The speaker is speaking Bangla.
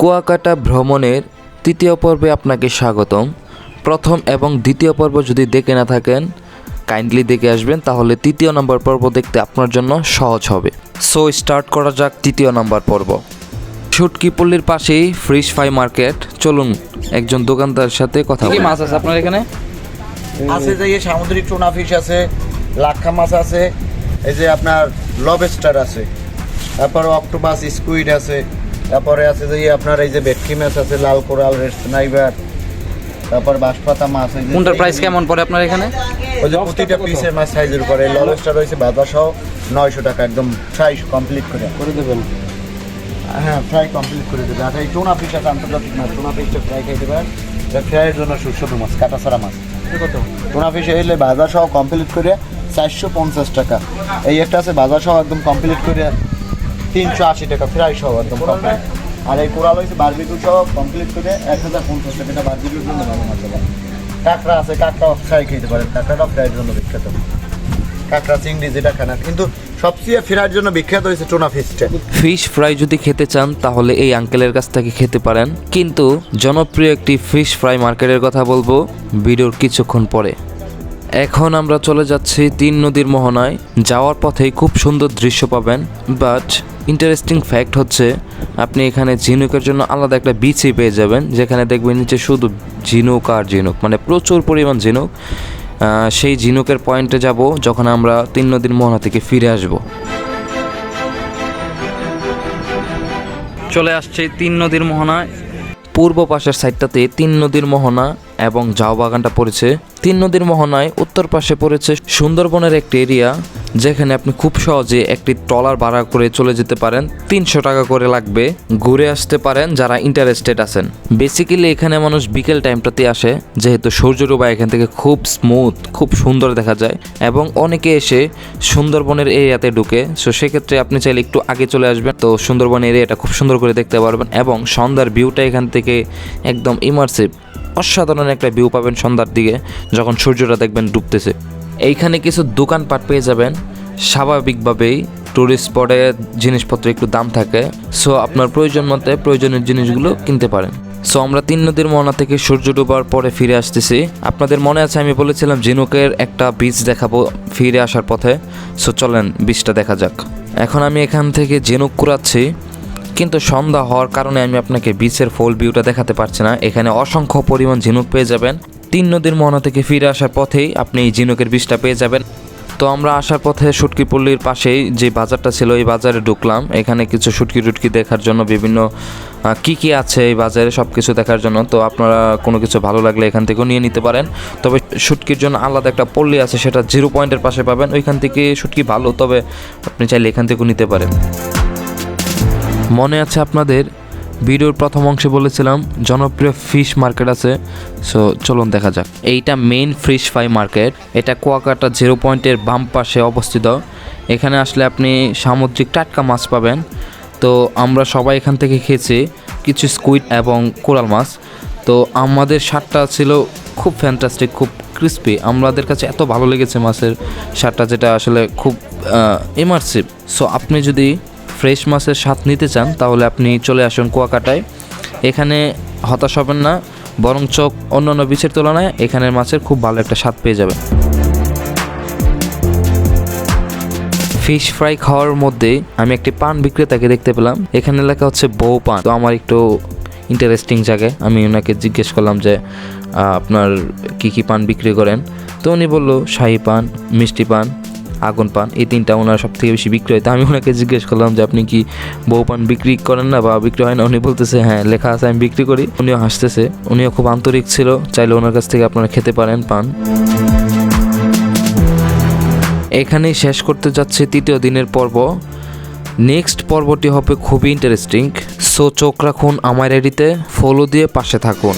কুয়াকাটা ভ্রমণের তৃতীয় পর্বে আপনাকে স্বাগতম। প্রথম এবং দ্বিতীয় পর্ব যদি দেখে না থাকেন কাইন্ডলি দেখে আসবেন তাহলে তৃতীয় নম্বর পর্ব দেখতে আপনার জন্য সহজ হবে। সো স্টার্ট করা যাক তৃতীয় নম্বর পর্ব। সুটকিপল্লির পাশেই ফ্রিশ ফ্রাই মার্কেট চলুন একজন দোকানদারের সাথে কথা কি বলি। মাছ আছে আপনার এখানে? আছে যে এই সামুদ্রিক টুনা ফিশ আছে লাক্ষা মাছ আছে এই যে আপনার লবস্টার আছে তারপর অক্টোপাস স্কুইড আছে তারপরে আছে যে আপনার এই যে ভেটকি মাছ আছে লাল কোরাল রেড স্নাইবার তারপর বাঁশপাতা মাছ এই যে- কোনটার প্রাইস কেমন পড়ে আপনার এখানে? ওই যে প্রতিটা পিসের মাছ সাইজের উপরে লবস্টার রয়েছে বাজার সহ নয়শো টাকা একদম ফ্রাই কমপ্লিট করে। করে দেবেন? হ্যাঁ ফ্রাই কমপ্লিট করে দেবে। আর এই টোনা আছে আন্তর্জাতিক মাছ টোনা ফিশটা ফ্রাই খাই দেবেন এটা ফ্রাইয়ের জন্য সুস্বাদু মাছ কাটা ছাড়া মাছ কত? টোনা ফিশ এলে বাজার সহ কমপ্লিট করে চারশো পঞ্চাশ টাকা। এই একটা আছে বাজার সহ একদম কমপ্লিট করে তিনশো আশি টাকা ফ্রাই সহ একদম কমপ্লিট আর এই কোরাল হয়েছে বারবিকিউ সহ কমপ্লিট করে এক হাজার পঞ্চাশ টাকা এটা বারবিকিউর জন্য ভালো মাছ কাঁকড়া আছে কাঁকড়া ফ্রাই খেতে পারেন। কাঁকড়াটা ফ্রাইয়ের জন্য বিখ্যাত। কাঁকড়া চিংড়ি যেটা খানা কিন্তু সবচেয়ে ফ্রাইয়ের জন্য বিখ্যাত হয়েছে টোনা ফিশটা ফিশ ফ্রাই যদি খেতে চান তাহলে এই আঙ্কেলের কাছ থেকে খেতে পারেন। কিন্তু জনপ্রিয় একটি ফিশ ফ্রাই মার্কেটের কথা বলব ভিডিওর কিছুক্ষণ পরে। এখন আমরা চলে যাচ্ছি তিন নদীর মোহনায়। যাওয়ার পথেই খুব সুন্দর দৃশ্য পাবেন বাট ইন্টারেস্টিং ফ্যাক্ট হচ্ছে, আপনি এখানে ঝিনুকের জন্য আলাদা একটা বিচই পেয়ে যাবেন, যেখানে দেখবেন নিচে শুধু ঝিনুক আর ঝিনুক মানে প্রচুর পরিমাণ ঝিনুক। সেই ঝিনুকের পয়েন্টে যাব যখন আমরা তিন নদীর মোহনা থেকে ফিরে আসব। চলে আসছে তিন নদীর মোহনায় পূর্ব পাশের সাইডটাতে তিন নদীর মোহনা এবং ঝাউ বাগানটা পড়েছে। তিন নদীর মোহনায় উত্তর পাশে পড়েছে সুন্দরবনের একটি এরিয়া যেখানে আপনি খুব সহজে একটি ট্রলার ভাড়া করে চলে যেতে পারেন। তিনশো টাকা করে লাগবে। ঘুরে আসতে পারেন যারা ইন্টারেস্টেড আছেন। বেসিক্যালি এখানে মানুষ বিকেল টাইমটাতে আসে, যেহেতু সূর্য ডোবা এখান থেকে খুব স্মুথ খুব সুন্দর দেখা যায় এবং অনেকে এসে সুন্দরবনের এরিয়াতে ঢুকে। সো সেক্ষেত্রে আপনি চাইলে একটু আগে চলে আসবেন। তো সুন্দরবন এরিয়াটা খুব সুন্দর করে দেখতে পারবেন এবং সন্ধ্যার ভিউটা এখান থেকে একদম ইমার্সিভ অসাধারণ একটা ভিউ পাবেন সন্ধ্যার দিকে, যখন সূর্যটা দেখবেন ডুবতেছে। এইখানে কিছু দোকানপাট পেয়ে যাবেন। স্বাভাবিকভাবেই টুরিস্ট স্পটে জিনিসপত্র একটু দাম থাকে। সো আপনার প্রয়োজন মতে প্রয়োজনীয় জিনিসগুলো কিনতে পারেন। সো আমরা তিন নদীর মোহনা থেকে সূর্য ডোবার পরে ফিরে আসতেছি। আপনাদের মনে আছে, আমি বলেছিলাম ঝিনুকের একটা বীজ দেখাবো ফিরে আসার পথে। সো চলেন বীজটা দেখা যাক। এখন আমি এখান থেকে ঝিনুক কুড়াচ্ছি। কিন্তু সন্ধ্যা হওয়ার কারণে আমি আপনাকে বিচের ফুল ভিউটা দেখাতে পারছি না। এখানে অসংখ্য পরিমাণ ঝিনুক পেয়ে যাবেন। তিন নদীর মোহনা থেকে ফিরে আসার পথেই আপনি এই ঝিনুকের বিষটা পেয়ে যাবেন। তো আমরা আসার পথে সুটকিপল্লির পাশেই যে বাজারটা ছিল, এই বাজারে ঢুকলাম। এখানে কিছু সুটকি টুটকি দেখার জন্য বিভিন্ন কি কি আছে এই বাজারে সব কিছু দেখার জন্য। তো আপনারা কোনো কিছু ভালো লাগলে এখান থেকেও নিয়ে নিতে পারেন। তবে শুটকির জন্য আলাদা একটা পল্লী আছে, সেটা জিরো পয়েন্টের পাশে পাবেন। ওইখান থেকে শুটকি ভালো, তবে আপনি চাইলে এখান থেকেও নিতে পারেন। মনে আছে আপনাদের ভিডিওর প্রথম অংশে বলেছিলাম, জনপ্রিয় ফিশ মার্কেট আছে, সো চলুন দেখা যাক। এইটা মেইন ফিশ ফ্রাই মার্কেট এটা কুয়াকাটা জিরো পয়েন্টের বাম পাশে অবস্থিত। এখানে আসলে আপনি সামুদ্রিক টাটকা মাছ পাবেন। তো আমরা সবাই এখান থেকে খেয়েছি কিছু স্কুইড এবং কোরাল মাছ। তো আমাদের স্বাদটা ছিল খুব ফ্যান্টাস্টিক খুব ক্রিস্পি আমাদের কাছে এত ভালো লেগেছে মাছের স্বাদটা যেটা আসলে খুব ইমার্সিভ সো আপনি যদি ফ্রেশ মাছের স্বাদ নিতে চান, তাহলে আপনি চলে আসুন কুয়াকাটায়। এখানে হতাশ হবেন না বরং বরঞ্চ অন্যান্য বিচের তুলনায় এখানের মাছের খুব ভালো একটা স্বাদ পেয়ে যাবেন। ফিশ ফ্রাই খাওয়ার মধ্যে আমি একটি পান বিক্রেতাকে দেখতে পেলাম। এখানে লেখা হচ্ছে বউ পান। তো আমার একটু ইন্টারেস্টিং জায়গায় আমি ওনাকে জিজ্ঞেস করলাম যে আপনার কি কি পান বিক্রি করেন? তো উনি বলল, শাহি পান, মিষ্টি পান আগুন পান। এই তিনটা ওনার সব থেকে বেশি বিক্রি হয় আমি ওনাকে জিজ্ঞেস করলাম যে, আপনি কি বউ পান বিক্রি করেন না বা বিক্রি হয় না? উনি বলতেছে হ্যাঁ লেখা আছে, আমি বিক্রি করি। উনিও হাসতেছে। উনিও খুব আন্তরিক ছিল। চাইলে ওনার কাছ থেকে আপনারা খেতে পারেন, পান। এখানেই শেষ করতে যাচ্ছে তৃতীয় দিনের পর্ব। নেক্সট পর্বটি হবে খুবই ইন্টারেস্টিং সো চোখ রাখুন আমার আইডিতে ফলো দিয়ে পাশে থাকুন।